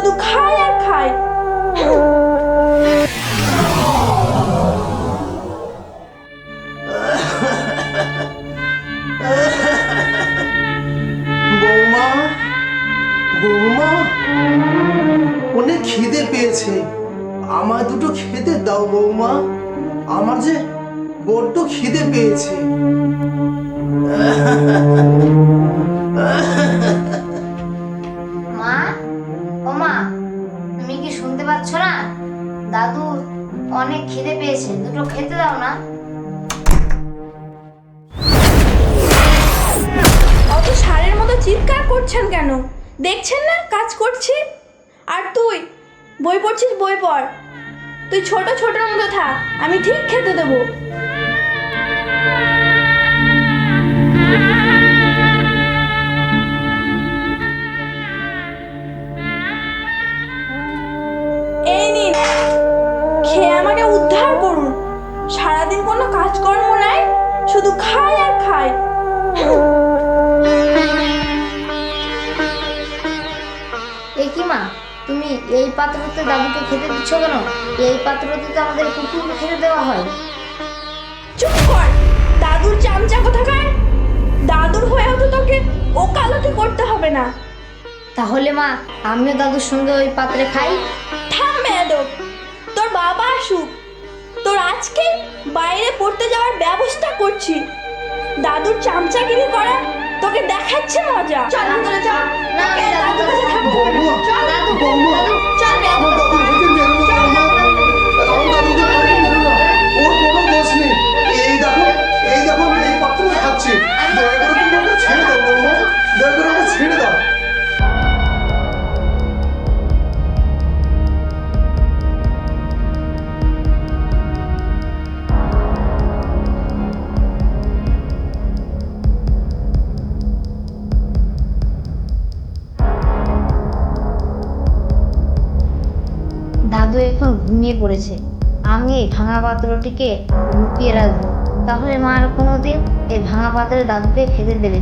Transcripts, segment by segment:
শুধু খায় আর খায়। বৌমা বৌমা, অনেক খিদে পেয়েছে। আমার দুটো খেতে দাও বৌমা। আমার যে বড্ড খিদে পেয়েছে। দাদু অনেক খিদে পেয়েছে, দুটো খেতে দাও না। অত সারের মতো চিৎকার করছেন কেন? দেখছেন না কাজ করছি? আর তুই, বই পড়ছিস, বই পড়। তুই ছোট ছোটর মতো থাক, আমি ঠিক খেতে দেবো। খেয়ে আমাকে উদ্ধার করুন। সারাদিন কোনো কাজকর্ম নাই শুধু খায় আর খায়। এ কি মা তুমি এই পাত্রতে দাদুকে খেতে দিচ্ছ কেন? এই পাত্রতে তো আমাদের কুকুরকে খেতে দেওয়া হয়। চুপ কর দাদুর চামচা কোথাকার? দাদুর হয়েও তো তোকে ওকালতি করতে হবে না। তাহলে মা আমিও দাদুর সঙ্গে ওই পাত্রে খাই। থাম বেয়াদব তোর বাবা আসুক। তোর আজকে বাইরে পড়তে যাওয়ার ব্যবস্থা করছি। দাদুর চামচাগিরি করা তোকে দেখাচ্ছে মজা। চল চল চল। না, দাদু, কাছে দাদু, চল দাদু, চল। ঘুমিয়ে পড়েছে। আমি এই ভাঙা পাত্রটিকে লুকিয়ে রাখব। তাহলে মা আর কোনোদিন এই ভাঙা পাত্রে দাদুকে খেতে দেবে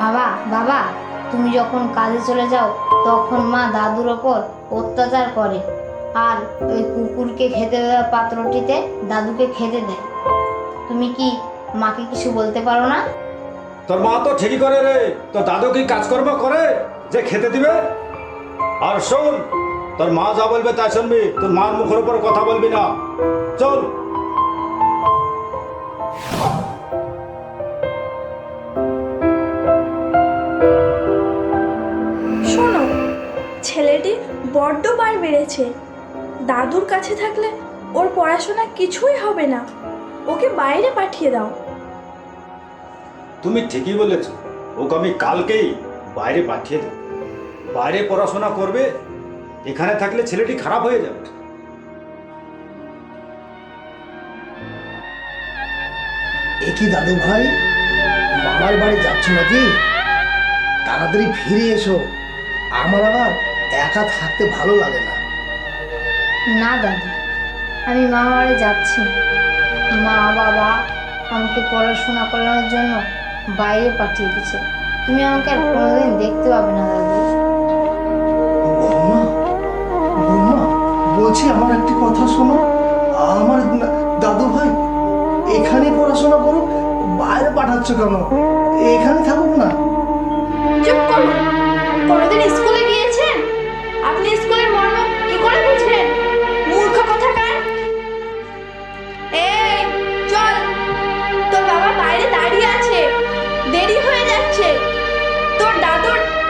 বাবা বাবা, তুমি যখন কাজে চলে যাও তখন মা দাদুর ওপর অত্যাচার করে। আর ওই কুকুরকে খেতে দেওয়া পাত্রটিতে দাদুকে খেতে দেয়। তুমি কি মাকে কিছু বলতে পারো না? তোর মা তো ঠিকই করে রে। তোর দাদু কি কাজকর্ম করে যে খেতে দিবে? আর শোন, তোর মা যা বলবে তাই শুনবি। তোর মার মুখের উপর কথা বলবি না। চল। ছেলেটি বড্ড বার বেড়েছে দাদুর কাছে থাকলে ওর পড়াশোনা কিছুই হবে না। ওকে বাইরে পাঠিয়ে দাও। তুমি ঠিকই বলেছ। ওকে আমি কালকেই বাইরে পাঠিয়ে দেব। বাইরে পড়াশোনা করবে এখানে থাকলে ছেলেটি খারাপ হয়ে যাবে। এ কি দাদু ভাই? মামার বাড়ি যাচ্ছ নাকি? তাড়াতাড়ি ফিরে এসো। আমার আবার একা থাকতে ভালো লাগে না। না দাদু আমি মামা বাড়ি যাচ্ছি মা বাবা আমাকে পড়াশোনা করানোর জন্য বাইরে পাঠিয়ে দিচ্ছে তুমি আমাকে আর কোনোদিন দেখতে পাবে না দাদু। বলছি আমার একটি কথা শোনো। আমার দাদু ভাই এখানে পড়াশোনা করো বাইরে পাঠাচ্ছ কেন? এখানে থাকুক না। চুপ করুন কোনোদিন স্কুলে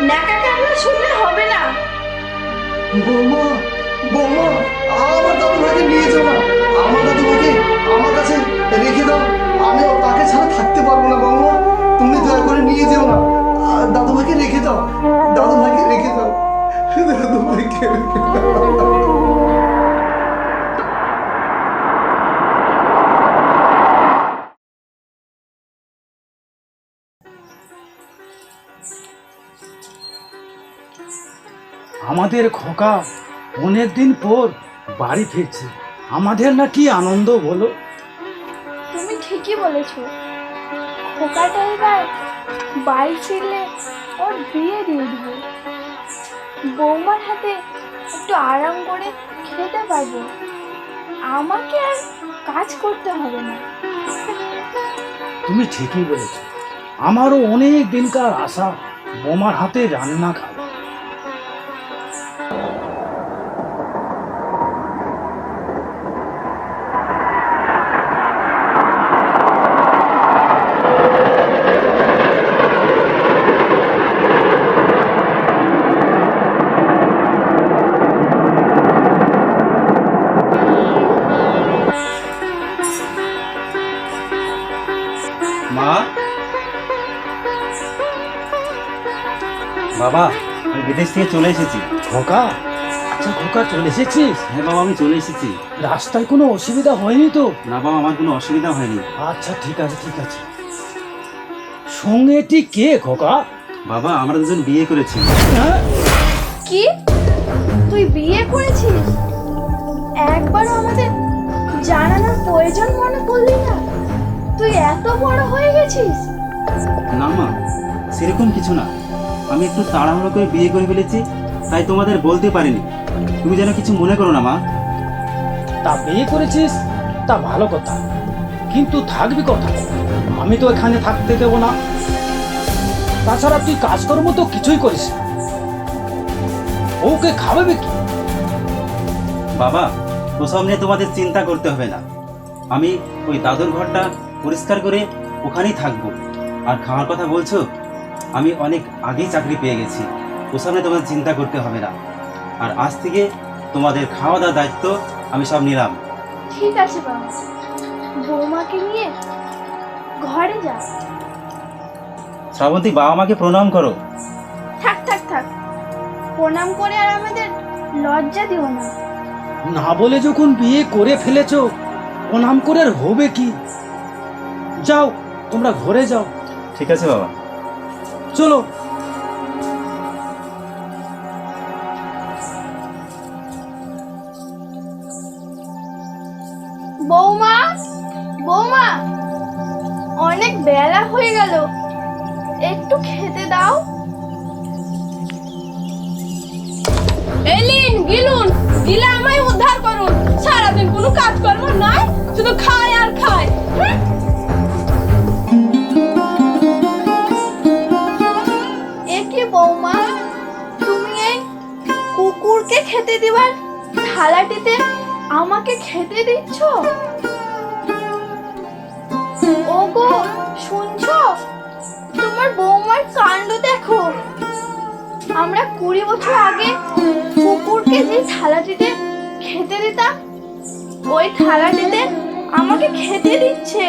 ন্যাকা কান্না শুনলে হবে না। বৌমা বৌমা, আমার দাদু ভাইকে নিয়ে যাও না, আমার দাদু ভাইকে আমার কাছে রেখে দাও, আমি তাকে ছাড়া থাকতে পারব না, বৌমা। তুমি দয়া করে নিয়ে যেও না। দাদুভাইকে দাদু ভাইকে রেখে দাও দাদু ভাইকে রেখে দাও। দাদুভাইকে রেখে আমাদের খোকা অনেক দিন পর বাড়ি ফিরছে। আমাদের না কি আনন্দ বলো তুমি ঠিকই বলেছ। খোকাটা এবার বাড়ি ফিরলে ওর বিয়ে দিয়ে দিব। বৌমার হাতে একটু আরাম করে খেতে পারব। আমাকে আর কাজ করতে হবে না। তুমি ঠিকই বলেছ। আমারও অনেক দিনকার আশা বোমার হাতে রান্না খাব মা? বাবা আমি বিদেশ থেকে চলে এসেছি। খোকা? আচ্ছা খোকা চলে এসেছিস? হ্যাঁ বাবা আমি চলে এসেছি। রাস্তায় কোনো অসুবিধা হয়নি তো? না বাবা আমার কোনো অসুবিধা হয়নি। আচ্ছা ঠিক আছে ঠিক আছে। সঙ্গে ঠিক কে খোকা? বাবা আমরা দুজন বিয়ে করেছি। হ্যাঁ? কি? তুই বিয়ে করেছিস? একবারও আমাদের জানানোর প্রয়োজন মনে করলি না? তুই এত বড় হয়ে গেছিস? না মা সেরকম কিছু না। আমি একটু তাড়াহুড়ো করে বিয়ে করে ফেলেছি তাই তোমাদের বলতে পারিনি। তুমি যেন কিছু মনে করো না মা। তা বিয়ে করেছিস তা ভালো কথা। কিন্তু থাকবি কোথায়? আমি তো এখানে থাকতে দেবো না। তাছাড়া তুই কাজকর্ম তো কিছুই করিস না। ওকে খাওয়াবে কি? বাবা ওসব নিয়ে তোমাদের চিন্তা করতে হবে না। আমি ওই দাদুর ঘরটা পরিষ্কার করে ওখানেই থাকব। আর খাওয়ার কথা বলছো? আমি অনেক আগেই চাকরি পেয়ে গেছি। ওসব নিয়ে তোমাদের চিন্তা করতে হবে না। আর আজ থেকে তোমাদের খাওয়া দাওয়ার দায়িত্ব আমি সব নিলাম। ঠিক আছে বাবা। বৌমাকে নিয়ে ঘরে যা। শ্রাবন্তী বাবা মাকে প্রণাম করো। থাক থাক থাক। প্রণাম করে আর আমাদের লজ্জা দিও না। না বলে যখন বিয়ে করে ফেলেছো প্রণাম করে আর হবে কি? যাও তোমরা ঘরে যাও। ঠিক আছে বাবা। চলো। বৌমা বৌমা অনেক বেলা হয়ে গেল। একটু খেতে দাও। এলিন গিলুন গিলা আমায় উদ্ধার করুন। সারাদিন কোনো কাজকর্ম নাই শুধু খায় আর খায়। খেতে দিবার থালাটিতে আমাকে খেতে দিচ্ছ? ওগো, শুনছো? তোমার বৌমার কাণ্ড দেখো। আমরা কুড়ি বছর আগে কুকুরকে যে থালাটিতে খেতে দিতাম, ওই থালাটিতে আমাকে খেতে দিচ্ছে।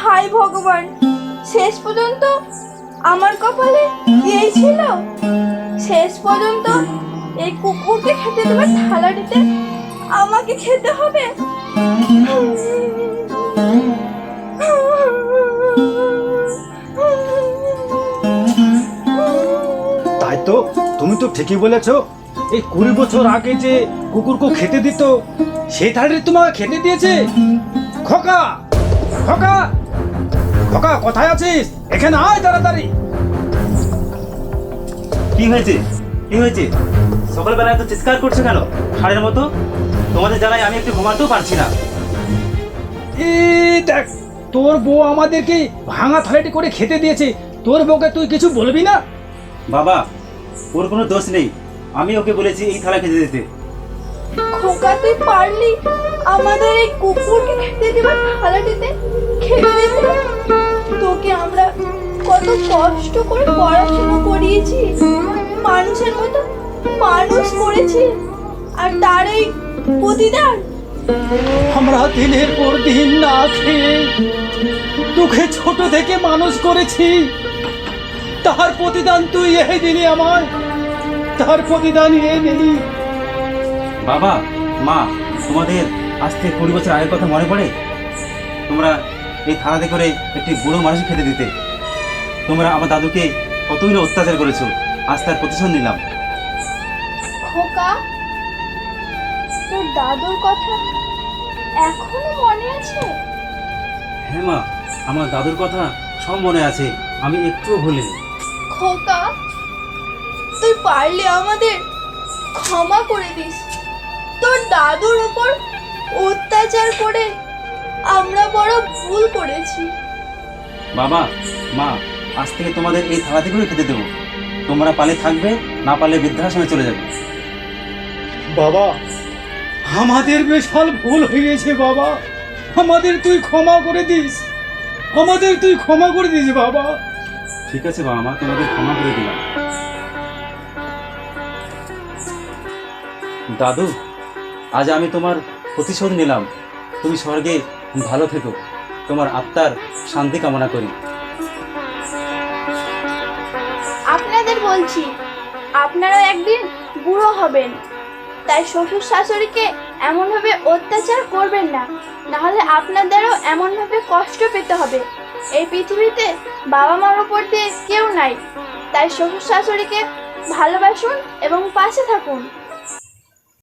হাই ভগবান, শেষ পর্যন্ত আমার কপালে এই ছিল? শেষ পর্যন্ত এই কুকুরকে খেতে দেবে থালাটিতে আমাকে খেতে হবে? তাই তো, তুমি তো ঠিকই বলেছ। এই কুড়ি বছর আগে যে কুকুরকে খেতে দিত, সেই থালি তোমাকে খেতে দিয়েছে? খোকা! খোকা! খোকা কোথায় আছিস? এখানে আয় তাড়াতাড়ি। কি হয়েছে? কি হয়েছে? সকালবেলা এত চিৎকার করছ কেন? ষাঁড়ের মতো? তোমাদের জানাই আমি একটু ঘুমাতেও পারছি না। এই দেখ তোর বউ আমাদেরকে ভাঙা থালিটি করে খেতে দিয়েছে। তোর বউকে তুই কিছু বলবি না? বাবা ওর কোনো দোষ নেই। আমি ওকে বলেছি এই থালা খেতে দিতে। খোকা, তুই পারলি? আমাদের এই কুকুরকে খেতে দেবার থালাটিতে খেতে দিতে তোকে আমরা কত কষ্ট করে পড়াশোনা করিয়েছি। মানুষের মতো মানুষ করেছি। আর তার এই প্রতিদান? আমরা দিনের পর দিন না খেয়ে তোকে ছোট থেকে মানুষ করেছি। তার প্রতিদান তুই এই দিলি আমার তার প্রতিদান এই দিলি বাবা মা তোমাদের আজ থেকে কুড়ি বছর আগের কথা মনে পড়ে? তোমরা এই থালাতে করে একটি বুড়ো মানুষ খেতে দিতে। তোমরা আমার দাদুকে কতই না অত্যাচার করেছ আজ তার প্রতিশোধ নিলাম। খোকা তোর দাদুর কথা এখনও মনে আছে? হ্যাঁ মা আমার দাদুর কথা সব মনে আছে আমি একটু ভুলিনি। খোকা তুই পারলে আমাদের ক্ষমা করে দিস। তোর দাদুর উপর অত্যাচার করে আমরা বড় ভুল করেছি। বাবা মা আজ থেকে তোমাদের এই থালা থেকেই খেতে দেবো। তোমরা পালে থাকবে না পালে বৃদ্ধাশ্রমে চলে যাবে। বাবা আমাদের বিশাল ভুল হয়েছে বাবা। আমাদের তুই ক্ষমা করে দিস। আমাদের তুই ক্ষমা করে দিস বাবা। ঠিক আছে বাবা মা তোমাদের ক্ষমা করে দিলাম। দাদু আজ আমি তোমার প্রতিশোধ নিলাম। তুমি স্বর্গে ভালো থেকো। তোমার আত্মার শান্তি কামনা করি। আপনাদের বলছি, আপনারাও একদিন বুড়ো হবেন। তাই শ্বশুর শাশুড়িকে এমনভাবে অত্যাচার করবেন না। নাহলে আপনাদেরও এমনভাবে কষ্ট পেতে হবে। এই পৃথিবীতে বাবা মার উপর দিয়ে কেউ নাই। তাই শ্বশুর শাশুড়িকে ভালোবাসুন এবং পাশে থাকুন।